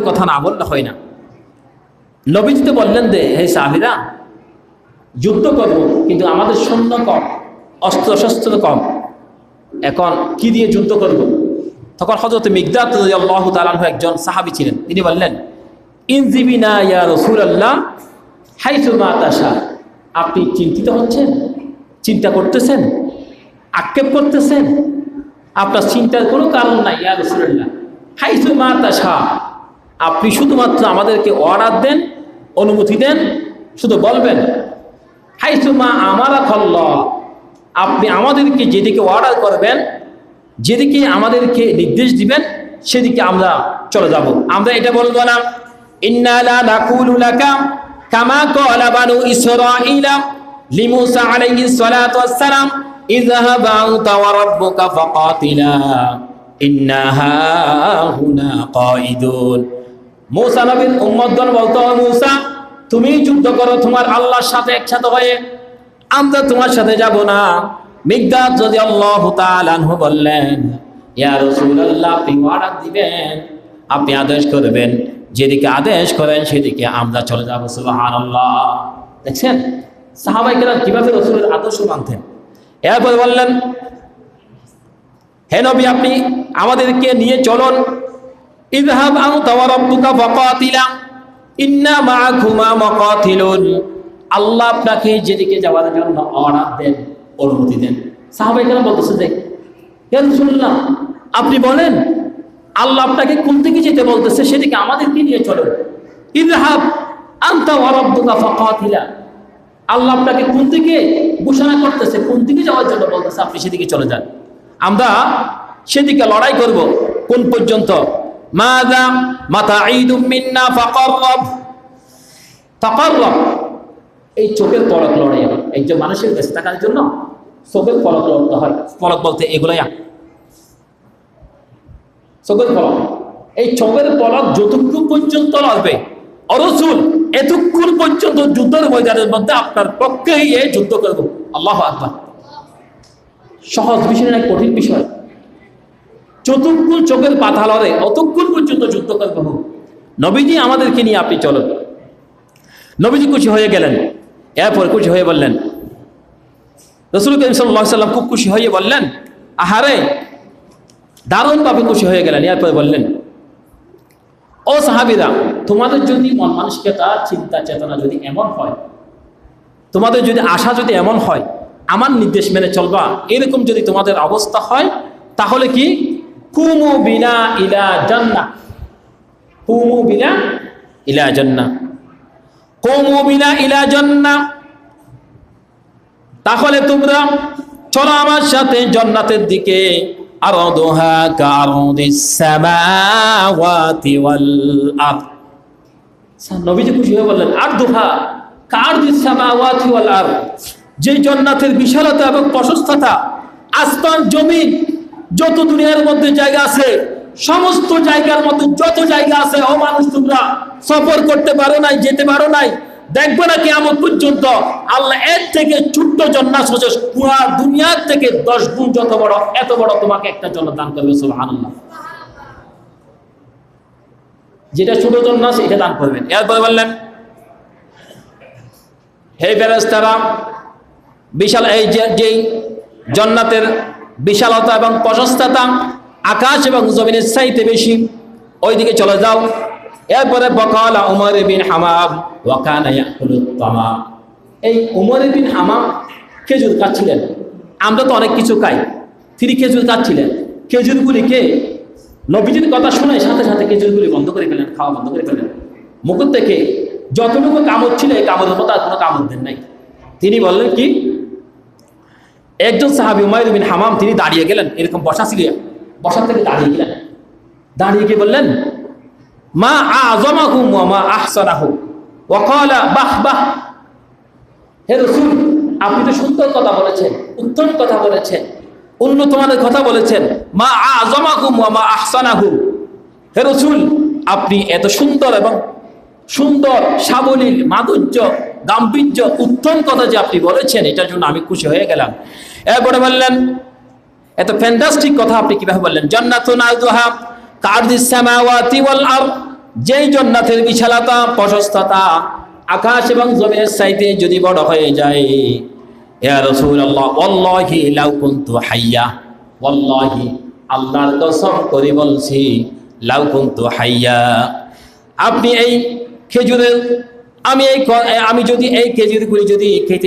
কথা না বললে হয় না। নবীজি তো বললেন যে, হে সাহাবিরা, যুদ্ধ করব, কিন্তু আমাদের সৈন্য কম অস্ত্র শস্ত্র কম। এখন কি দিয়ে যুদ্ধ করব? তখন হজরত মিগদাত আল্লাহ তালাহ একজন সাহাবি ছিলেন। তিনি বললেন আপনি চিন্তিত হচ্ছেন? চিন্তা করতেছেন? আক্ষেপ করতেছেন? আপনার চিন্তার কোনো কারণ নাই, ইয়া রসুল্লাহ হাইসুমা তাসা আপনি শুধুমাত্র আমাদেরকে অর্ডার দেন, অনুমতি দেন, শুধু বলবেন, হাইসুমা আমারা খল্ল আপনি আমাদেরকে যেদিকে অর্ডার করবেন, যেদিকে আমাদেরকে নির্দেশ দিবেন, সেদিকে আমরা চলে যাব। আমরা এটা বলব না ইন্নালা বানু মূসা নবীর উম্মতগণ বলতো মূসা, তুমি যুদ্ধ করো, তোমার আল্লাহর সাথে একসাথে হয়ে। আমরা তোমার সাথে যাব না। মিগদাদ যদি আল্লাহ তাআলাহু বললেন, ইয়া রাসূলুল্লাহ, আপনি দিবেন, আপনি আদেশ করবেন। যেদিকে আদেশ করেন, সেদিকে আমরা চলে যাব। সুবহানাল্লাহ। দেখছেন? সাহাবাই কেরাম কীভাবে আদর্শ মানতেন? এরপর বললেন, হে আপনি আমাদেরকে নিয়ে চলুন আনতা ওয়া রাব্বুকা ফাকাতিলা। ইন্না মাআকুমা মুকাতিলুন। আল্লাহ আপনাকে যেদিকে যাওয়ার জন্য অর্ডার দেন, অনুমতি দেন। সাহাবাই কেন বলতেছে ইয়া রাসূলুল্লাহ, আপনি বলেন, আল্লাহ আপনাকে কোন দিকে যেতে বলতেছে, সেদিকে আমাদেরকে নিয়ে চলুন। ইযহাব আনতা ওয়া রাব্বুকা ফাকাতিলা। আল্লাহ আপনাকে কোন দিকে ঘোষণা করতেছে, কোন দিকে যাওয়ার জন্য বলতেছে, আপনি সেদিকে চলে যান। আমরা সেদিকে লড়াই করব, কোন পর্যন্ত? মাদা মাতা ঈদুম মিন্না এই চোখের একজন মানুষের থাকার জন্য চোখের পলক লড়তে হয়। বলতে এগুলোই চোখের পলক। এই চোখের পলক যতক্ষণ পর্যন্ত লড়বে, অরসুল এতক্ষণ পর্যন্ত যুদ্ধের ময়দানের মধ্যে আপনার পক্ষেই এ যুদ্ধ করব। আল্লাহ আকবার। সহজ বিষয় না, কঠিন বিষয়? চতুর্গুণ চোখের পাতা লড়ে অতক্ষণ পর্যন্ত যুদ্ধ করবে হোক নবীজি আমাদেরকে নিয়ে আপনি চলুন। নবীজি খুশি হয়ে গেলেন। এরপর খুশি হয়ে বললেন, রসুল করিম সাল্লাম খুব খুশি হয়ে বললেন, আহারে দারুণভাবে খুশি হয়ে গেলেন। এরপর বললেন, ও সাহাবিরা, তোমাদের যদি মন মানসিকতা, চিন্তা, চেতনা যদি এমন হয়, তোমাদের যদি আশা যদি এমন হয়, আমার নির্দেশ মেনে চলবা, এরকম যদি তোমাদের অবস্থা হয়, তাহলে কি? কুমু বিনা ইলা জান্না কুমু বিনা ইলা জান্না কুমু বিনা ইলা জান্না তাহলে তোমরা চলো আমার সাথে জান্নাতের দিকে। আরদুহা কারদিস সামাওয়াতি ওয়াল আরদ। নবীজি খুশি হয়ে বললেন, আরদুহা কারদিস সামাওয়াতি ওয়াল আরদ। যে জান্নাতের বিশালতা এবং প্রশস্ততা, আসমান, জমিন যত দুনিয়ার মধ্যে জায়গা আছে, সমস্ত জায়গার মধ্যে যত জায়গা আছে ও মানুষ তোমরা সফর করতে পারো নাই, যেতে পারো নাই। দেখবে না কেমন পর্যন্ত আল্লাহ এর থেকে ছোট্ট জন্নাস হচ্ছে পুরা দুনিয়ার থেকে দশ গুণ যত বড়, এত বড় তোমাকে একটা জন্য দান করবে, সুবহানাল্লাহ। যেটা ছোট জন্নাস এটা দান করবেন। এরপরে বললেন, হে ফেরেস্তারা বিশাল এই যে জন্নাতের বিশালতা এবং প্রশস্ততা, আকাশ এবং জমিনের চাইতে বেশি। ওইদিকে চলে যাও। এরপরে বকালা উমর বিন হামাম তামাম এই উমর বিন হামাম খেজুর খাচ্ছিলেন আমরা তো অনেক কিছু খাই। তিনি খেজুর খাচ্ছিলেন খেজুরগুলিকে নবীজির কথা শুনে সাথে সাথে খেজুরগুলি বন্ধ করে ফেলেন খাওয়া বন্ধ করে ফেলেন মুকুর থেকে যতটুকু কামড় ছিল, এই কামড়ের মতো আর কোনো কামড় দেন নাই। তিনি বললেন কি? একজন সাহাবি উমায়ুর বিন হামাম, তিনি দাঁড়িয়ে গেলেন, এরকম বসা ছিল। বসার থেকে দাঁড়িয়ে গেলেন। দাঁড়িয়ে গিয়ে বললেন? মা আজমাহু মা আহসানাহু। বাহ বাহ। হে রসুল, আপনি তো সুন্দর কথা বলেছেন, উত্তম কথা বলেছেন উন্নত মানের কথা বলেছেন। মা আজমাহু মা আহসানাহু। হে রসুল, আপনি এত সুন্দর এবং সুন্দর, সাবলীল, মাধুর্য গাম্ভীর্য উত্তম কথা যে আপনি বলেছেন, এটার জন্য আমি খুশি হয়ে গেলাম। এরপরে বললেন, এত ফ্যান্টাস্টিক কথা আপনি কীভাবে বললেন? জান্নাতুন আরদুহা কারদিস সামাওয়াতি ওয়াল আরদ, যেই জন্নাতের বিশালতা, প্রশস্ততা, আকাশ এবং জমিনের সাইতে যদি বড় হয়ে যায়, ইয়া রাসূলুল্লাহ, ওয়াল্লাহি লাউ কুনতু হাইয়া, ওয়াল্লাহি আল্লাহর কসম করে বলছি, লাউ কুনতু হাইয়া। আপনি এই খেজুরের আমি এই আমি যদি এই খেজুরগুলি যদি খেতে